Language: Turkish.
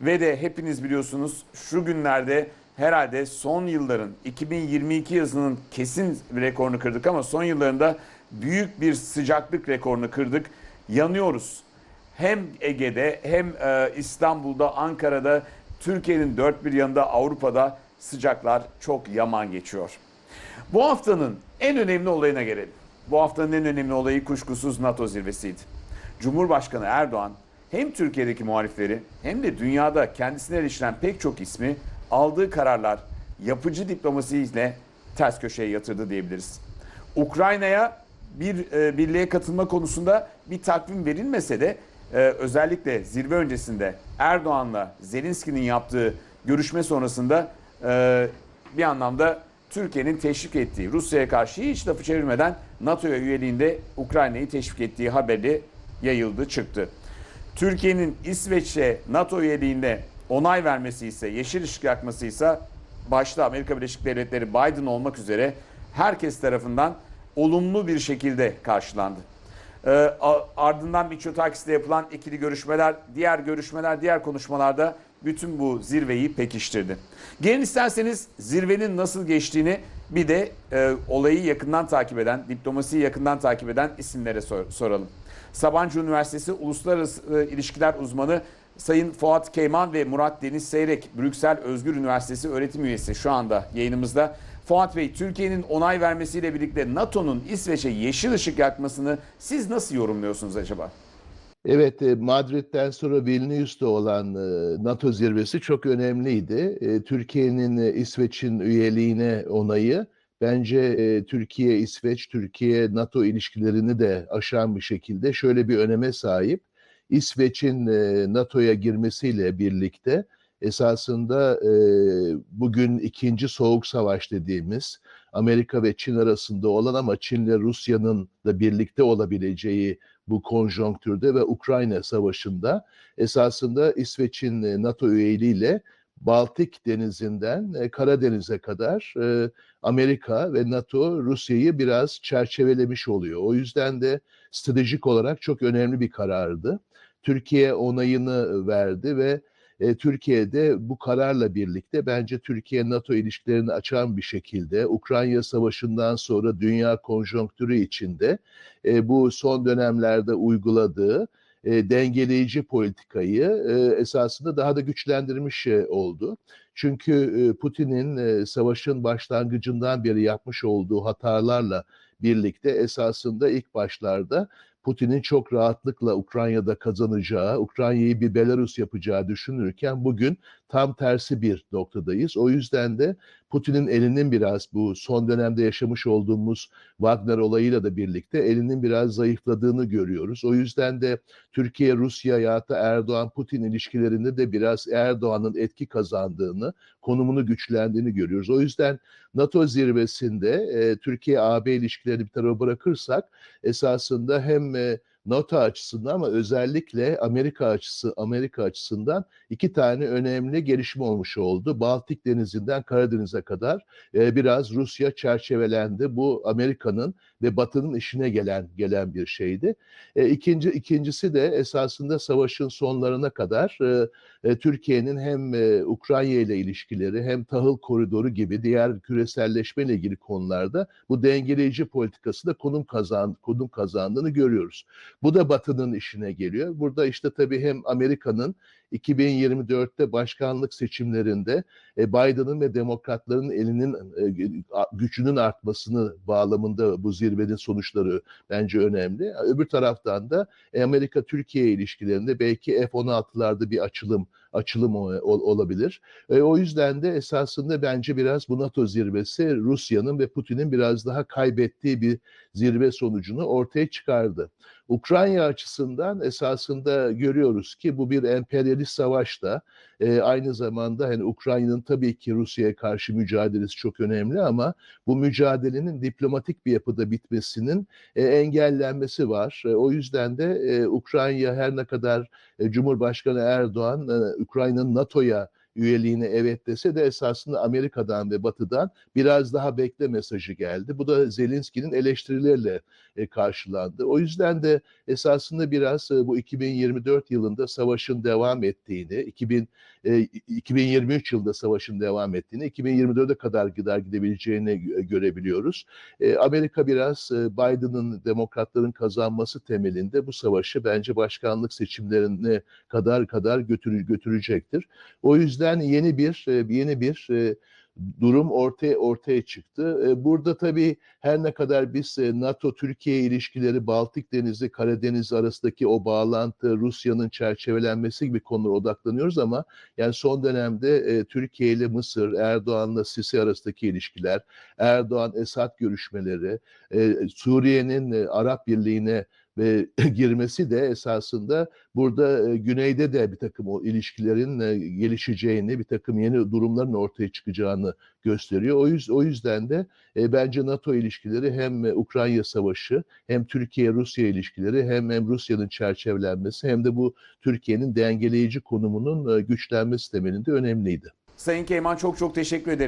Ve de hepiniz biliyorsunuz şu günlerde herhalde son yılların 2022 yazının kesin rekorunu kırdık ama son yıllarında büyük bir sıcaklık rekorunu kırdık. Yanıyoruz. Hem Ege'de hem e, İstanbul'da, Ankara'da, Türkiye'nin dört bir yanında Avrupa'da sıcaklar çok yaman geçiyor. Bu haftanın en önemli olayına gelelim. Bu haftanın en önemli olayı kuşkusuz NATO zirvesiydi. Cumhurbaşkanı Erdoğan hem Türkiye'deki muhalifleri hem de dünyada kendisine erişilen pek çok ismi aldığı kararlar yapıcı diplomasiyle ters köşeye yatırdı diyebiliriz. Ukrayna'ya bir e, birliğe katılma konusunda bir takvim verilmese de e, özellikle zirve öncesinde Erdoğan'la Zelenski'nin yaptığı görüşme sonrasında e, bir anlamda Türkiye'nin teşvik ettiği, Rusya'ya karşı hiç lafı çevirmeden NATO'ya üyeliğinde Ukrayna'yı teşvik ettiği haberi yayıldı, çıktı. Türkiye'nin İsveç'e NATO üyeliğinde onay vermesi ise, yeşil ışık yakması ise başta Amerika Birleşik Devletleri Biden olmak üzere herkes tarafından olumlu bir şekilde karşılandı. A- ardından Mitsotakis'le yapılan ikili görüşmeler, diğer görüşmeler, diğer konuşmalarda bütün bu zirveyi pekiştirdi. Gelin isterseniz zirvenin nasıl geçtiğini bir de e, olayı yakından takip eden, diplomasiyi yakından takip eden isimlere sor- soralım. Sabancı Üniversitesi Uluslararası e, İlişkiler Uzmanı Sayın Fuat Keyman ve Murat Deniz Seyrek, Brüksel Özgür Üniversitesi öğretim üyesi şu anda yayınımızda. Fuat Bey, Türkiye'nin onay vermesiyle birlikte NATO'nun İsveç'e yeşil ışık yakmasını siz nasıl yorumluyorsunuz acaba? Evet, e, Madrid'den sonra Vilnius'ta olan e, NATO zirvesi çok önemliydi. E, Türkiye'nin İsveç'in üyeliğine onayı bence Türkiye, İsveç, Türkiye NATO ilişkilerini de aşan bir şekilde şöyle bir öneme sahip. İsveç'in NATO'ya girmesiyle birlikte esasında bugün ikinci soğuk savaş dediğimiz Amerika ve Çin arasında olan ama Çin ile Rusya'nın da birlikte olabileceği bu konjonktürde ve Ukrayna Savaşı'nda esasında İsveç'in e, NATO üyeliğiyle Baltık Denizi'nden e, Karadeniz'e kadar e, Amerika ve NATO Rusya'yı biraz çerçevelemiş oluyor. O yüzden de stratejik olarak çok önemli bir karardı. Türkiye onayını verdi ve e, Türkiye'de bu kararla birlikte bence Türkiye-NATO ilişkilerini açan bir şekilde Ukrayna Savaşı'ndan sonra dünya konjonktürü içinde e, bu son dönemlerde uyguladığı e, dengeleyici politikayı e, esasında daha da güçlendirmiş e, oldu. Çünkü e, Putin'in e, savaşın başlangıcından beri yapmış olduğu hatalarla birlikte esasında ilk başlarda Putin'in çok rahatlıkla Ukrayna'da kazanacağı, Ukrayna'yı bir Belarus yapacağı düşünürken bugün tam tersi bir noktadayız. O yüzden de Putin'in elinin biraz bu son dönemde yaşamış olduğumuz Wagner olayıyla da birlikte elinin biraz zayıfladığını görüyoruz. O yüzden de Türkiye-Rusya ya da Erdoğan-Putin ilişkilerinde de biraz Erdoğan'ın etki kazandığını, konumunu güçlendiğini görüyoruz. O yüzden NATO zirvesinde e, Türkiye-AB ilişkilerini bir tarafa bırakırsak esasında hem e, NATO açısından ama özellikle Amerika açısı Amerika açısından iki tane önemli gelişme olmuş oldu. Baltık Denizi'nden Karadeniz'e kadar e, biraz Rusya çerçevelendi. Bu Amerika'nın ve Batı'nın işine gelen gelen bir şeydi. E, ikinci ikincisi de esasında savaşın sonlarına kadar e, e, Türkiye'nin hem e, Ukrayna ile ilişkileri hem tahıl koridoru gibi diğer küreselleşme ile ilgili konularda bu dengeleyici politikası da konum kazan konum kazandığını görüyoruz. Bu da Batı'nın işine geliyor. Burada işte tabii hem Amerika'nın 2024'te başkanlık seçimlerinde e, Biden'ın ve demokratların elinin e, gücünün artmasını bağlamında bu zirvenin sonuçları bence önemli. Öbür taraftan da e, Amerika-Türkiye ilişkilerinde belki F-16'larda bir açılım açılım olabilir. E, o yüzden de esasında bence biraz bu NATO zirvesi Rusya'nın ve Putin'in biraz daha kaybettiği bir zirve sonucunu ortaya çıkardı. Ukrayna açısından esasında görüyoruz ki bu bir emperyalist savaş da e, aynı zamanda hani Ukrayna'nın tabii ki Rusya'ya karşı mücadelesi çok önemli ama bu mücadelenin diplomatik bir yapıda bitmesinin e, engellenmesi var. E, o yüzden de e, Ukrayna her ne kadar e, Cumhurbaşkanı Erdoğan e, Ukrayna'nın NATO'ya üyeliğine evet dese de esasında Amerika'dan ve Batı'dan biraz daha bekle mesajı geldi. Bu da Zelenski'nin eleştirileriyle e, karşılandı. O yüzden de esasında biraz e, bu 2024 yılında savaşın devam ettiğini, 2000 e, 2023 yılında savaşın devam ettiğini, 2024'e kadar gider gidebileceğini gö- görebiliyoruz. E, Amerika biraz e, Biden'ın demokratların kazanması temelinde bu savaşı bence başkanlık seçimlerine kadar kadar götürü, götürecektir. O yüzden yeni bir e, yeni bir e, durum ortaya ortaya çıktı. E, Burada tabii her ne kadar biz NATO-Türkiye ilişkileri, Baltık Denizi, Karadeniz arasındaki o bağlantı, Rusya'nın çerçevelenmesi gibi konulara odaklanıyoruz ama yani son dönemde Türkiye ile Mısır, Erdoğan'la Sisi arasındaki ilişkiler, Erdoğan-Esad görüşmeleri, Suriye'nin Arap Birliği'ne ve girmesi de esasında burada güneyde de bir takım o ilişkilerin gelişeceğini, bir takım yeni durumların ortaya çıkacağını gösteriyor. O, yüz, o yüzden de e, bence NATO ilişkileri hem Ukrayna Savaşı hem Türkiye-Rusya ilişkileri hem, hem Rusya'nın çerçevelenmesi hem de bu Türkiye'nin dengeleyici konumunun e, güçlenmesi temelinde önemliydi. Sayın Keyman çok çok teşekkür ederim.